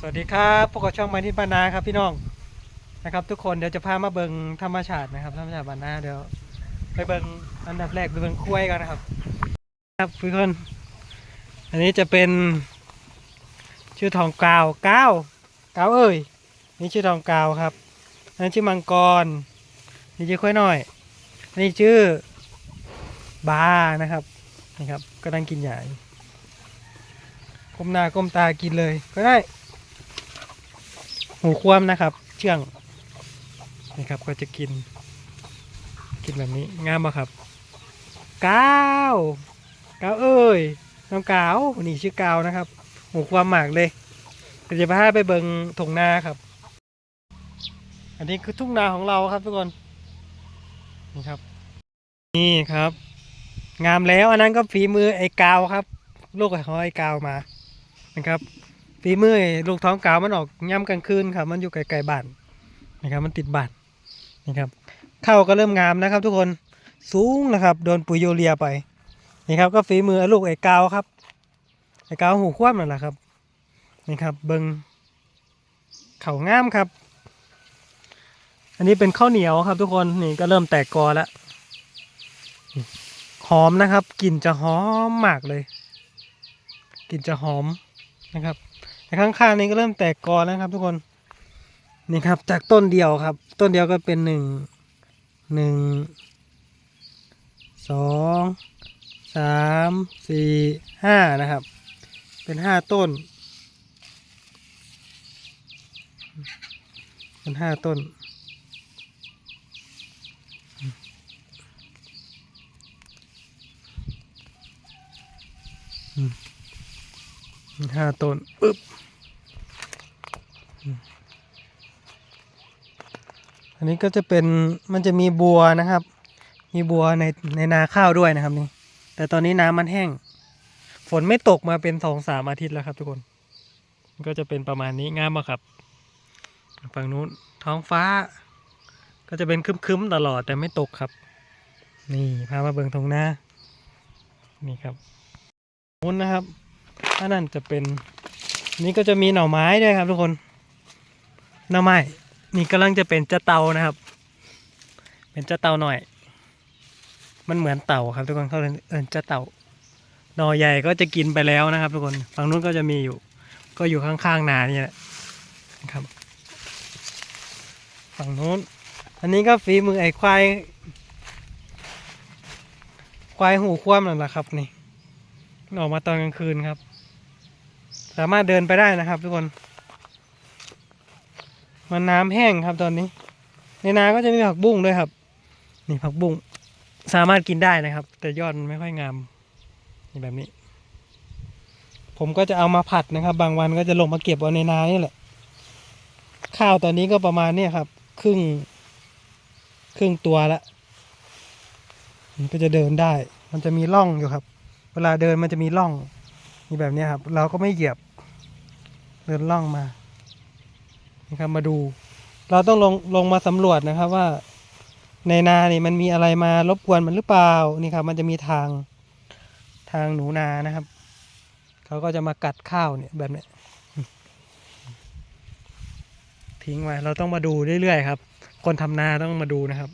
สวัสดีครับพวกเราช่องมาที่ปานาครับพี่น้องนะครับ ทุกคนเดี๋ยวจะพามาเบิงธรรมชาตินะครับธรรมชาติบานาเดี๋ยว ไปเบิงอันดับแรกไปเบิงคุ้ยกันนะครับ ครับทุกคน อันนี้จะเป็น ชื่อทองกาวก้าวก้าวเอ้ยนี่ชื่อทองกาวครับอันนี้ชื่อมังกรนี่ชื่อคุ้ยหน้อยอันนี้ชื่อบานะครับนี่ครับกำลังกินใหญ่ก้มหน้าก้มตากินเลยก็ได้ หูคว่ำนะครับ เชื่องนี่ครับก็จะกิน กินแบบนี้งามปะครับก้าวก้าวเอ้ยน้องกาวนี่ชื่อกาวนะครับ หูความหมากเลยเดี๋ยวจะพาไปเบิงทงนาครับ อันนี้คือทุ่งนาของเราครับทุกคนนี่ครับ นี่ครับ งามแล้วอันนั้นก็ฝีมือไอ้กาวครับ ลูกของไอ้กาวมานะครับ ฝีมือไอ้ลูกท้องกาวมันออกย่ำกลางคืนครับ มันอยู่ไกลๆบ้านนะครับ มันติดบ้านนะครับเข้าก็เริ่มงามนะครับ ทุกคนสูงนะครับ โดนปุ๋ยโยเรียไปนี่ครับ ก็ฝีมือลูกไอ้กาวครับไอ้กาวหูคว่ำนั่นแหละครับนี่ครับ เบิงเข่างามครับ อันนี้เป็นข้าวเหนียวครับ ทุกคนนี่ก็เริ่มแตกกอแล้วหอมนะครับกลิ่นจะหอมมากเลยกลิ่นจะหอมนะครับ แต่ข้างๆนี้ก็เริ่มแตกกอแล้วครับ ทุกคนนี่ครับ จากต้นเดียวครับ ต้นเดียวก็เป็นหนึ่งหนึ่งสองสามสี่ห้านะครับ เป็นห้าต้น เป็นห้าต้น อืมเป็น ห้าต้นปึ๊บอันนี้ก็จะเป็นมันจะมีบัวนะครับ มีบัวในในนาข้าวด้วยนะครับนี่ แต่ตอนนี้น้ำมันแห้ง ฝนไม่ตกมาเป็นสองสามอาทิตย์แล้วครับทุกคนก็จะเป็นประมาณนี้งามมากครับ ฝั่งนู้นท้องฟ้า ก็จะเป็นคึ้มๆตลอดแต่ไม่ตกครับ นี่พามาเบิ่งตรงหน้านี่ครับนู้นนะครับ อันนั้นจะเป็นนี่ก็จะมีหน่อไม้ด้วยครับ ทุกคนหน่อไม้นี่กำลังจะเป็นจะเตานะครับ เป็นจะเตาหน่อย มันเหมือนเต่าครับ ทุกคนเขาเรียกเออจะเต่าหน่อใหญ่ก็จะกินไปแล้วนะครับ ทุกคนฝั่งนู้นก็จะมีอยู่ ก็อยู่ข้างๆนานี่แหละนะครับ ฝั่งนู้น อันนี้ก็ฝีมือไอ้ควายควายหูคว่ำนั่นแหละครับนี่ออกมาตอนกลางคืนครับ สามารถเดินไปได้นะครับ ทุกคน มันน้ำแห้งครับตอนนี้ ในนาก็จะมีผักบุ้งด้วยครับ นี่ผักบุ้งสามารถกินได้นะครับ แต่ยอดมันไม่ค่อยงามนี่แบบนี้ ผมก็จะเอามาผัดนะครับ บางวันก็จะลงมาเก็บเอาในนานี่แหละ ข้าวตอนนี้ก็ประมาณเนี้ยครับ ครึ่ง ครึ่งตัวละมันก็จะเดินได้ มันจะมีร่องอยู่ครับ เวลาเดินมันจะมีร่องนี่แบบนี้ครับ เราก็ไม่เหยียบ เดินร่องมานี่ครับมาดู เราต้องลงลงมาสำรวจนะครับว่า ในนานี่มันมีอะไรมารบกวนมันหรือเปล่านี่ครับ มันจะมีทางทางหนูนานะครับเขาก็จะมากัดข้าวเนี่ยแบบเนี้ยทิ้งไว้เราต้องมาดูเรื่อยๆครับ คนทำนาต้องมาดูนะครับ